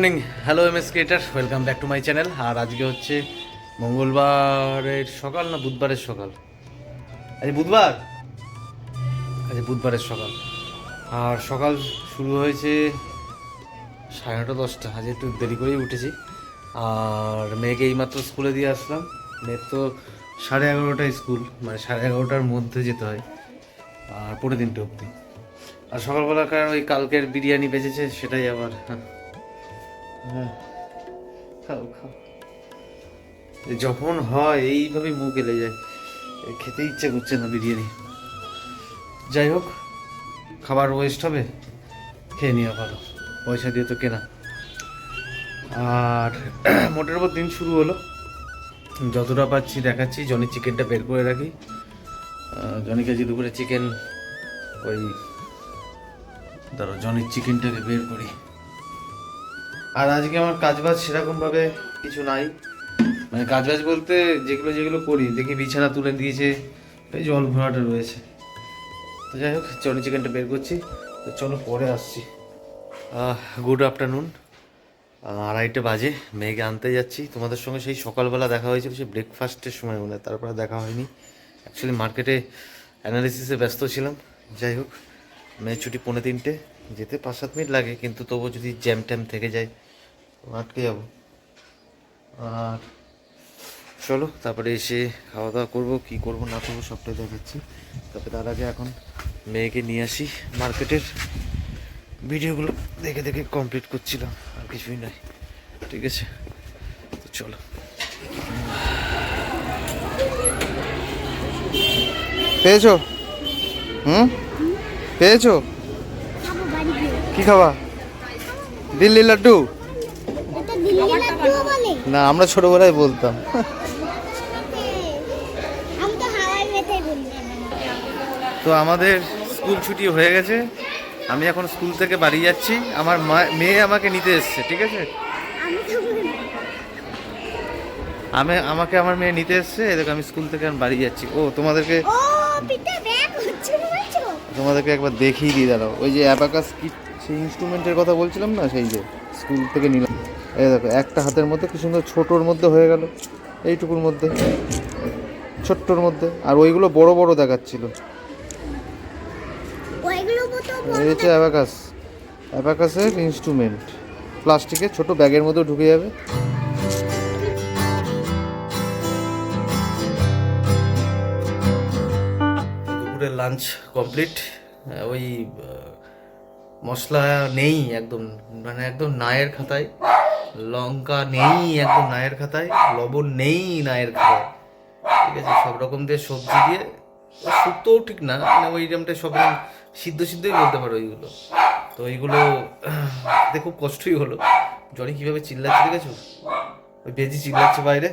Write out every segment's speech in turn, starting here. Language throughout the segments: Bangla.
Morning. Hello M S creator welcome back to my channel আর আজকে হচ্ছে মঙ্গলবারের সকাল না বুধবারের সকাল? আজ বুধবার? আজ বুধবারের সকাল। আর সকাল শুরু হয়েছে সাড়ে নটা দশটা। আজ একটু দেরি করেই উঠেছি। আর মেয়েকে এইমাত্র স্কুলে দিয়ে আসলাম। মেয়ের তো সাড়ে এগারোটায় স্কুল মানে সাড়ে এগারোটার মধ্যে যেতে হয়। আর পনেরো তিনটে অবধি। আর সকালবেলাকার ওই কালকের বিরিয়ানি বেঁচেছে, সেটাই আবার হ্যাঁ। খাও খাও। যখন হয় এইভাবেই মুখ এলে যায়। খেতে ইচ্ছে করছে না বিরিয়ানি। যাই হোক, খাবার ওয়েস্ট হবে, খেয়ে নেওয়া ভালো। পয়সা দিয়ে তো কেনা। আর মোটের উপর দিন শুরু হলো। যতটা পাচ্ছি দেখাচ্ছি, জনি চিকেনটা বের করে রাখি। জনি যে দুপুরে চিকেন, ওই, ধরো জনির চিকেনটাকে বের করি। আর আজকে আমার কাজবাজ সেরকমভাবে কিছু নাই। মানে কাজবাজ বলতে যেগুলো যেগুলো করি, দেখি বিছানা তুলে দিয়েছে জল ভরাটা রয়েছে। তো যাই হোক জনি চিকেনটা বের করছি। তো চলো পরে আসছি। গুড আফটারনুন আড়াইটে বাজে মেয়েকে আনতে যাচ্ছি। তোমাদের সঙ্গে সেই সকালবেলা দেখা হয়েছিল সেই ব্রেকফাস্টের সময় মনে হয়, তারপরে দেখা হয়নি। অ্যাকচুয়ালি মার্কেটে অ্যানালিসিসে ব্যস্ত ছিলাম। যাই হোক মেয়ের ছুটি পৌনে তিনটে। যেতে পাঁচ সাত মিনিট লাগে, কিন্তু তবুও যদি জ্যাম ট্যাম থেকে যায়, আটকে যাব। আর চলো, তারপরে এসে খাওয়া দাওয়া করব, কী করব, না করব, সবটাই দেখাচ্ছি। তারপরে তার আগে এখন মেয়েকে নিয়ে আসি মার্কেটের ভিডিওগুলো। দেখে দেখে কমপ্লিট করছিলাম, আর কিছুই নাই। ঠিক আছে? তো চলো। পেয়েছ? হুম? পেয়েছ? কি খাবা? দিল্লি লাড্ডু? না আমরা ছোটবেলায় বলতাম। তো আমাদের স্কুল ছুটি হয়ে গেছে। আমি এখন স্কুল থেকে বাড়ি যাচ্ছি। আমার মা- মেয়ে আমাকে নিতে এসছে ঠিক আছে? আমি আমাকে আমার মেয়ে নিতে এসছে। দেখো আমি স্কুল থেকে বাড়ি যাচ্ছি। ও তোমাদেরকে তোমাদেরকে একবার দেখিয়ে দিই দাঁড়াও। ওই যে অ্যাবাকাস কি সেই ইনস্ট্রুমেন্টের কথা বলছিলাম না সেই যে স্কুল থেকে নিলাম। এই দেখো একটা হাতের মধ্যে কি সুন্দর ছোটোর মধ্যে হয়ে গেল। এইটুকুর মধ্যে ছোট্টর মধ্যে। আর ওইগুলো বড় বড় দেখাচ্ছিল। এই হচ্ছে অ্যাবাকাস অ্যাবাকাসের ইনস্ট্রুমেন্ট প্লাস্টিকের ছোট ব্যাগের মধ্যে ঢুকে যাবে। দুপুরের লাঞ্চ কমপ্লিট ওই মশলা নেই একদম মানে একদম নায়ের খাতায়। লঙ্কা নেই একদম নায়ের খাতায়, লবণ নেই নায়ের খাতায়। ঠিক আছে, সব রকম দিয়ে সবজি দিয়ে শুক্তোও ঠিক না মানে ওই রকমটা সব সিদ্ধ সিদ্ধই বলতে পারো ওইগুলো। তো এইগুলো খুব কষ্টই হলো। জনি কীভাবে চিল্লাচ্ছে দেখেছ? ওই বেজি চিল্লাচ্ছে বাইরে।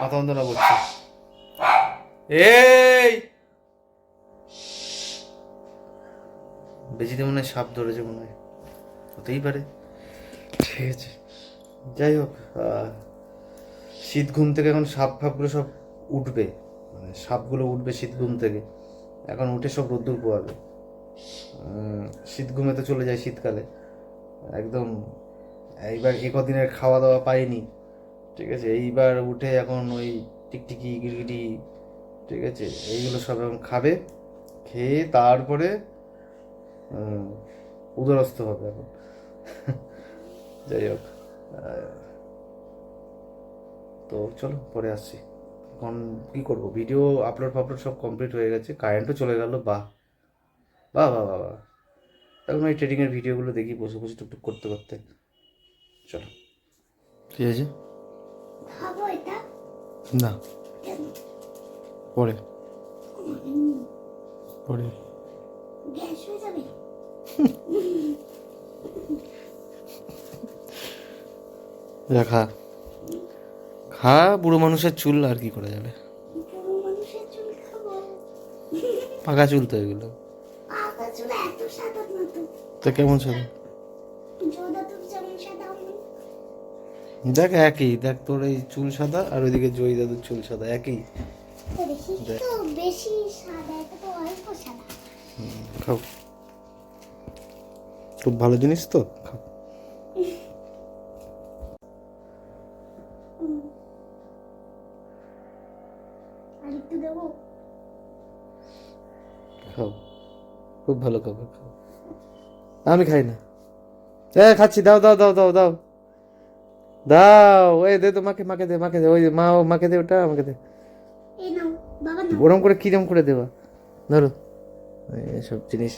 মাথা বন্ধনা করছে। এই! বেজিতে মনে হয় সাপ ধরেছে মনে হয়। হতেই পারে। ঠিক আছে। যাই হোক শীত ঘুম থেকে এখন সাপ ফাপগুলো সব উঠবে। মানে সাপগুলো উঠবে শীত ঘুম থেকে। এখন উঠে সব রোদ্দুর পোয়াবে শীত ঘুমে তো চলে যায় শীতকালে। একদম এইবার এ কদিনের খাওয়া দাওয়া পাইনি। ঠিক আছে এইবার উঠে এখন ওই টিকটিকি গিরগিটি ঠিক আছে এইগুলো সব এখন খাবে। খেয়ে তারপরে উদরস্থ হবে এখন। যাই হোক তো চলো পরে আসছি। এখন কী করব? ভিডিও আপলোড ফাপলোড সব কমপ্লিট হয়ে গেছে কারেন্টও চলে গেল বাহ। বাহ বাহ বাহ বাহ। এখন ওই ট্রেডিংয়ের ভিডিওগুলো দেখি বসে বসে টুকটুক করতে করতে। চলো। ঠিক আছে? না। পরে। পরে। গ্যাস হয়ে যাবে যা খা খা বুড়ো মানুষের চুল আর কি করা যাবে পাকা চুল তো এগুলো তো কেমন সাদা দেখ একই দেখ তোর এই চুল সাদা আর ওইদিকে জয়ী দাদুর চুল সাদা একই বেশি সাদা এটা তো অল্প সাদা খাও। খুব ভালো জিনিস তো খাও। খাও। খুব ভালো খাবার খাও। আমি খাই না। এ খাচ্ছি দাও দাও দাও দাও দাও। দাও ওই দে তো মাকে মাকে দে মাকে দে ওই মা মাকে দে ওটা আমাকে দে। গরম করে কিরম করে দেবা? ধরো। এসব জিনিস।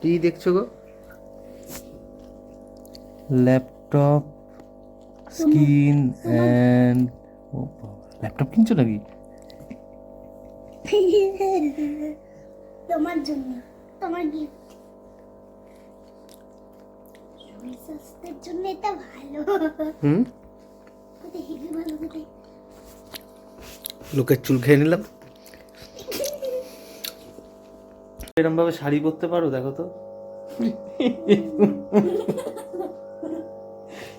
কি দেখছ গো? ল্যাপটপ স্ক্রিন অ্যান্ড ল্যাপটপ কিনছো নাকি? তোমার জন্য তোমার গিফট স্বাস্থ্যের জন্য এটা ভালো। হুম? হেভি ভালো লোকের চুল খেয়ে নিলাম। এরম ভাবে শাড়ি পরতে পারো দেখো তো।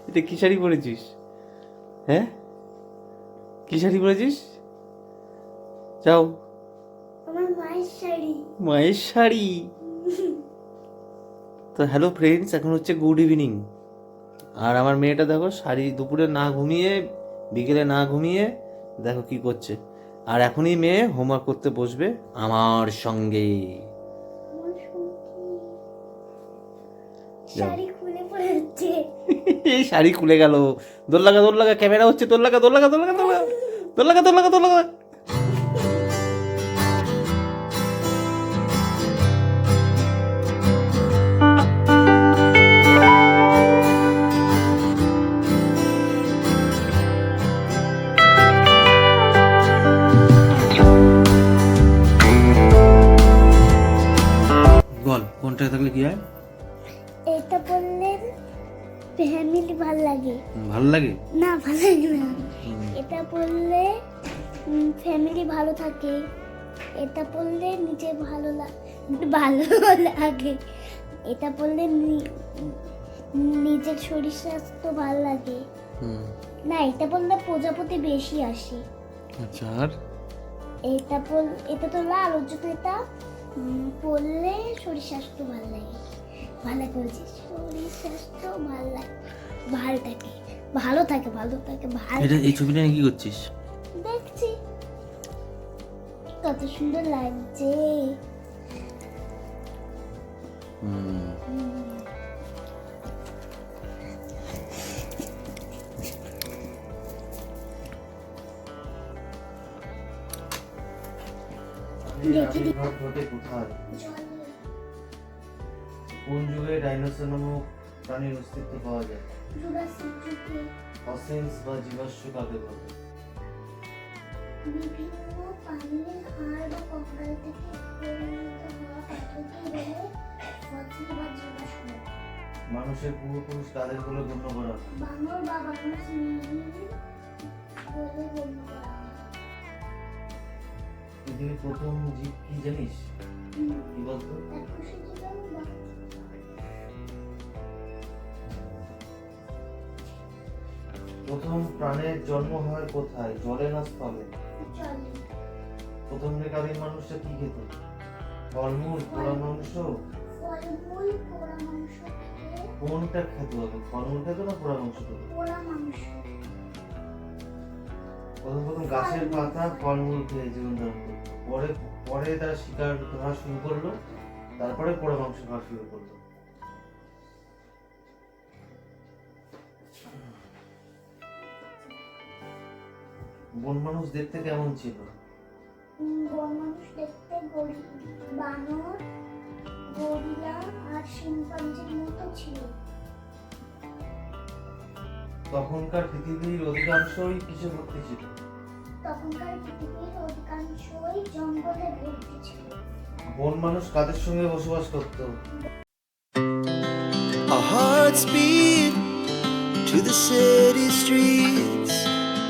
এটা কি শাড়ি পরেছিস? হ্যাঁ? কি শাড়ি পরেছিস? যাও। মায়ের শাড়ি। মায়ের শাড়ি? তো হ্যালো ফ্রেন্ডস এখন হচ্ছে গুড ইভিনিং আর আমার মেয়েটা দেখো শাড়ি দুপুরে না ঘুমিয়ে বিকেলে না ঘুমিয়ে দেখো কি করছে। আর এখনই মেয়ে হোমওয়ার্ক করতে বসবে আমার সঙ্গে। এই শাড়ি খুলে গেল। দোল লাগা দোল লাগা ক্যামেরা হচ্ছে দোল লাগা দোল লাগা দোল লাগা দোল লাগা দোল লাগা দোল লাগা দোল লাগা। বল কোনটা থাকলে কি হয়? এটা বললে ফ্যামিলি ভালো লাগে। ভালো লাগে? না ভালো লাগে না। এটা পড়লে ফ্যামিলি ভালো থাকে। এটা পড়লে নিজে ভালো লাগে ভালো লাগে। এটা পড়লে নিজের শরীর স্বাস্থ্য ভালো লাগে। না এটা পড়লে প্রজাপতি বেশি আসে। আচ্ছা আর? এটা পড় এটা তো লাল ওর জন্য এটা পড়লে শরীর স্বাস্থ্য ভালো লাগে। ভালো করেছিস শরীর স্বাস্থ্য ভালো লাগে। ভালো থাকে ভালো থাকে ভালো থাকে ভালো এটা এই ছবিটা কি করছিস? দেখছি। কত সুন্দর লাগছে। হুম। দেখি দি- কোথায়? কোন যুগে ডাইনোসর নামক প্রাণীর অস্তিত্ব পাওয়া যায়? জুরাসিক যুগে। ফসিলস বা জীবাশ্ম কাকে বলে? বিভিন্ন প্রাণীর হাড় বা কঙ্কাল থেকে পরিণত হওয়া পাথরকে বলে ফসিল বা জীবাশ্ম। মানুষের পূর্বপুরুষ তাদের বলে গণ্য করা হয়? বানর বা বানর বলে গণ্য করা হয়। পৃথিবীর প্রথম জীব কি জানিস? কি বলতো? প্রথম প্রাণের জন্ম হয় কোথায়? জলে না স্থলে প্রথম কালীন মানুষটা কি খেত? ফলমূল পোড়া মাংস? কোনটা খেত আগে? ফলমূল খেত না পোড়া মাংস খেত? প্রথম প্রথম গাছের পাতা ফলমূল খেয়ে জীবন ধারণ করতো। পরে পরে তারা শিকার ধরা শুরু করল। তারপরে পোড়া মাংস খাওয়া শুরু করল। বন মানুষ দেখতে কেমন ছিল বন মানুষ দেখতে বানর গরিলা আর শিম্পাঞ্জির মতো ছিল। তখনকার পৃথিবীর অধিকাংশই কিসে ভর্তি ছিল। তখনকার পৃথিবীর অধিকাংশই জঙ্গলে ভর্তি ছিল। বন মানুষ কাদের সঙ্গে বসবাস করতো? Our hearts beat to the city streets.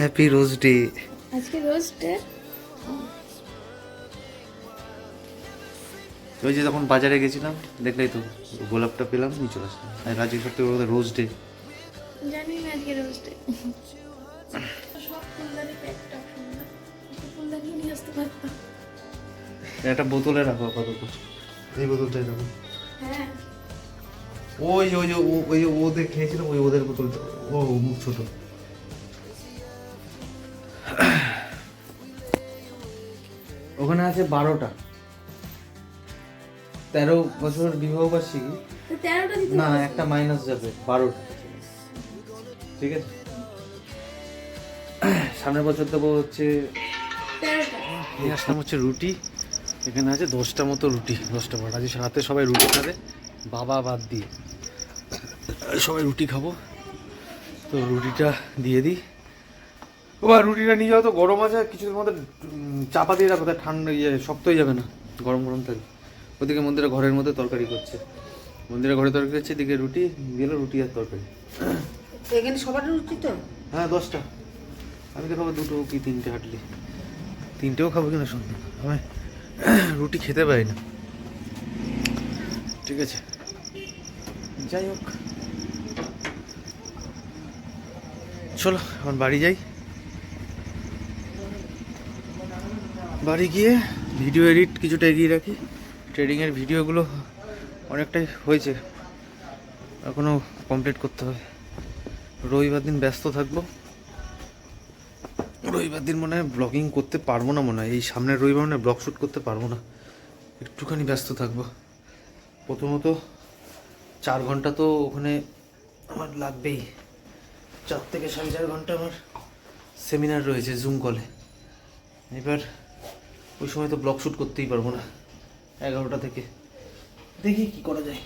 Happy rose day আজকে রোজ ডে। ওই যে তখন বাজারে গেছিলাম দেখলেই তো গোলাপটা পেলাম নিয়ে চলে আসলাম। আর আজকে সত্যি বলতে রোজ ডে। জানি না আজকে সব ফুলদানিতে একটা বোতলে রাখো আপাতত। এই বোতলটাই রাখো। হ্যাঁ। ওই যে ওই যে ও- ওই যে ওদের খেয়েছিলাম ওই ওদের বোতলটা। ও মুখ ছোট। ওখানে আছে বারোটা। তেরো বছর বিবাহ বার্ষিকী না একটা মাইনাস যাবে বারোটা। ঠিক আছে? সামনের বছর দেবো হচ্ছে নিয়ে আসলাম হচ্ছে রুটি। এখানে আছে দশটা মতো রুটি দশটা বারো আজ রাতে সবাই রুটি খাবে বাবা বাদ দিয়ে। সবাই রুটি খাব। তো রুটিটা দিয়ে দিই। ও বা রুটিটা নিয়ে যাও তো গরম আছে কিছুদিন মধ্যে চাপা দিয়ে রাখো তাই ঠান্ডা ইয়ে শক্ত হয়ে যাবে না গরম গরম থাকে ওদিকে মন্দিরে ঘরের মধ্যে তরকারি করছে। মন্দিরে ঘরে তরকারি হচ্ছে এদিকে রুটি দিল রুটি আর তরকারি। এখানে সবার রুটি তো? হ্যাঁ দশটা। আমি তো খাব দুটো কি তিনটে হাঁটলি। তিনটেও খাব কিনা সন্ধ্যা আমি রুটি খেতে পারি না। ঠিক আছে। যাই হোক। চলো এখন বাড়ি যাই। বাড়ি গিয়ে ভিডিও এডিট কিছুটা এগিয়ে রাখি। ট্রেডিংয়ের ভিডিওগুলো অনেকটাই হয়েছে। এখনও কমপ্লিট করতে হবে রবিবার দিন ব্যস্ত থাকব। রবিবার দিন মনে হয় ব্লগিং করতে পারব না মনে হয়। এই সামনের রবিবার মনে হয় ব্লগ শ্যুট করতে পারব না। একটুখানি ব্যস্ত থাকব। প্রথমত চার ঘণ্টা তো ওখানে আমার লাগবেই। চার থেকে সাড়ে চার ঘণ্টা আমার সেমিনার রয়েছে জুম কলে এবার ওই সময় তো ব্লগ শ্যুট করতেই পারব না, এগারোটা থেকে। দেখি কি করা যায়।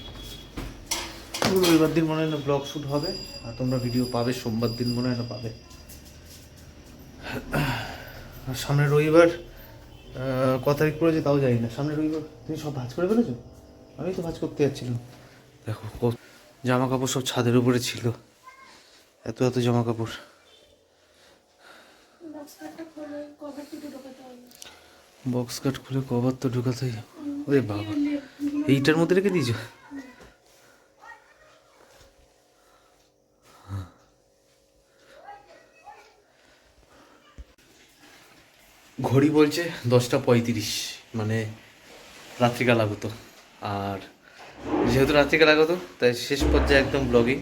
রবিবার দিন মনে হয় না ব্লগ শ্যুট হবে, আর তোমরা ভিডিও পাবে, সোমবার দিন মনে হয় না পাবে। আর সামনের রবিবার ক তারিখ পড়েছে তাও জানি না। সামনের রবিবার তুমি সব ভাজ করে ফেলেছো? আমি তো ভাজ করতে যাচ্ছিলাম। দেখো জামা কাপড় সব ছাদের উপরে ছিল। এত এত জামা কাপড় বক্সটা খোলে কভার দুটো ঢোকাতে হবে বক্স কাট খুলে কভার তো ঢুকাতেই ওরে বাবা। এইটার মধ্যে রেখে দিয়েছ? ঘড়ি বলছে দশটা পঁয়ত্রিশ মানে রাত্রিকাল আগত। আর যেহেতু রাত্রিকাল আগত, তাই শেষ পর্যায়ে একদম ব্লগিং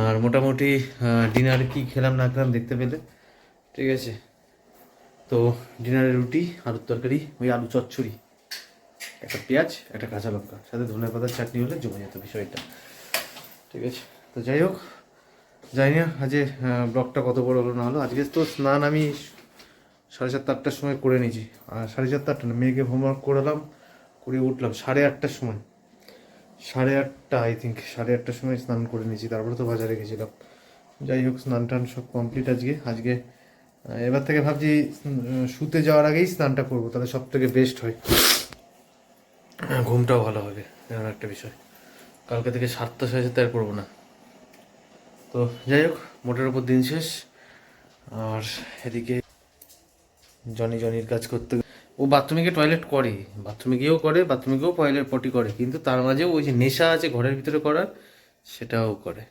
আর মোটামুটি ডিনারে কি খেলাম না খেলাম দেখতে পেলে। ঠিক আছে। তো ডিনারে রুটি, আলুর তরকারি, ওই আলু চচ্চড়ি, একটা পেঁয়াজ, একটা কাঁচা লঙ্কা, সাথে ধনে পাতার চাটনি হলে জমে যেত বিষয়টা। ঠিক আছে? তো যাই হোক, জানি না আজকে ব্লগটা কত বড় হলো না হলো। আজকে তো স্নান আমি সাড়ে সাতটা, আটটার সময় করে নিয়েছি। আর সাড়ে চারটা আটটা না, মেয়েকে হোমওয়ার্ক করালাম করে উঠলাম সাড়ে আটটার সময়। সাড়ে আটটা আই থিঙ্ক সাড়ে আটটার সময় স্নান করে নিয়েছি, তারপরে তো বাজারে গেছিলাম। যাই হোক স্নান টান সব কমপ্লিট আজকে। আজকে এবার থেকে ভাবছি শুতে যাওয়ার আগেই স্নানটা করব, তাহলে সব থেকে বেস্ট হয়, ঘুমটাও ভালো হবে, এমন একটা বিষয়। কালকে থেকে সাতটা সাড়ে সাতটা আর করব না। তো যাই হোক, মোটের উপর দিন শেষ। আর এদিকে জনি জনির কাজ করতে ও বাথরুমে গিয়ে টয়লেট করে। বাথরুমে গিয়েও করে বাথরুমে গিয়েও টয়লেট পটি করে। কিন্তু তার মাঝেও ওই যে নেশা আছে ঘরের ভিতরে করার, সেটাও করে।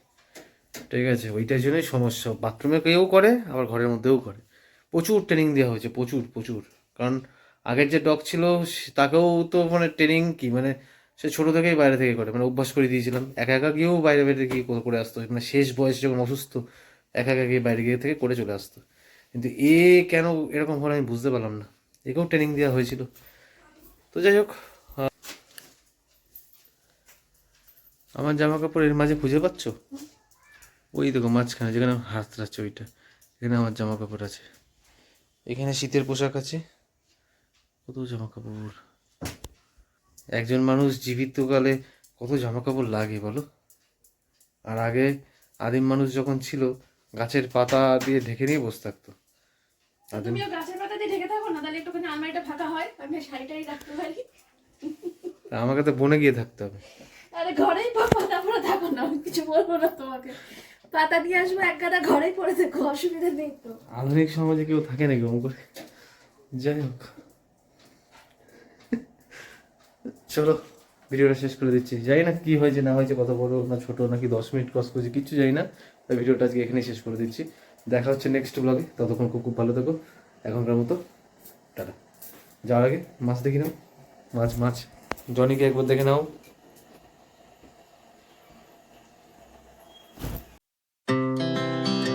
ঠিক আছে, ওইটার জন্যই সমস্যা। বাথরুমে কেউ করে, আবার ঘরের মধ্যেও করে। প্রচুর ট্রেনিং দেওয়া হয়েছে, প্রচুর প্রচুর। কারণ আগের যে ডগ ছিল তাকেও তো মানে ট্রেনিং কি মানে সে ছোটো থেকেই বাইরে থেকে করে। মানে অভ্যাস করে দিয়েছিলাম। একা একা গিয়েও বাইরে বাইরে গিয়ে করে- আসতো মানে শেষ বয়সে যখন অসুস্থ, একা একা গিয়ে বাইরে গিয়ে থেকে করে চলে আসতো। কিন্তু এ কেন এরকম হলো আমি বুঝতে পারলাম না। একেও ট্রেনিং দেওয়া হয়েছিল। তো যাই হোক আমার জামা কাপড় এর মাঝে খুঁজে পাচ্ছ? ওই দেখো মাঝখানে যেখানে আমার হাত রাখছে ওইটা এখানে আমার জামা কাপড় আছে। এখানে শীতের পোশাক আছে। কত জামা কাপড় একজন মানুষ জীবিতকালে কত জামা কাপড় লাগে বলো? আর আগে আদিম মানুষ যখন ছিল গাছের পাতা দিয়ে ঢেকে নিয়ে বসে থাকতো। আদিম গাছের পাতা দিয়ে ঢেকে থাকো না তাহলে একটুখানি আলমারিটা ফাঁকা হয় আমি শাড়িটাই রাখতে পারি। আমাকে তো বনে গিয়ে থাকতে হবে। আরে ঘরেই থাকো না কিছু বলব না তোমাকে। পাতা নিয়ে আসব, এক গাদা ঘরেই পড়ে দেখো অসুবিধা নেই তো। আধুনিক সমাজে কেউ থাকে নাকি ওম করে? যাই হোক। চলো, ভিডিওটা শেষ করে দিচ্ছি। জানি না কি হয়েছে, না হয়েছে কত বড় না ছোট, নাকি দশ মিনিট ক্রস করেছে, কিচ্ছু জানি না। তাই ভিডিওটা আজকে এখানেই শেষ করে দিচ্ছি। দেখা হচ্ছে নেক্সট ব্লগে ততক্ষণ খুব খুব ভালো থেকো। এখনকার মতো, টাটা। যাওয়ার আগে মাছ দেখি নাও। মাছ মাছ। জনিকে একবার দেখে নাও।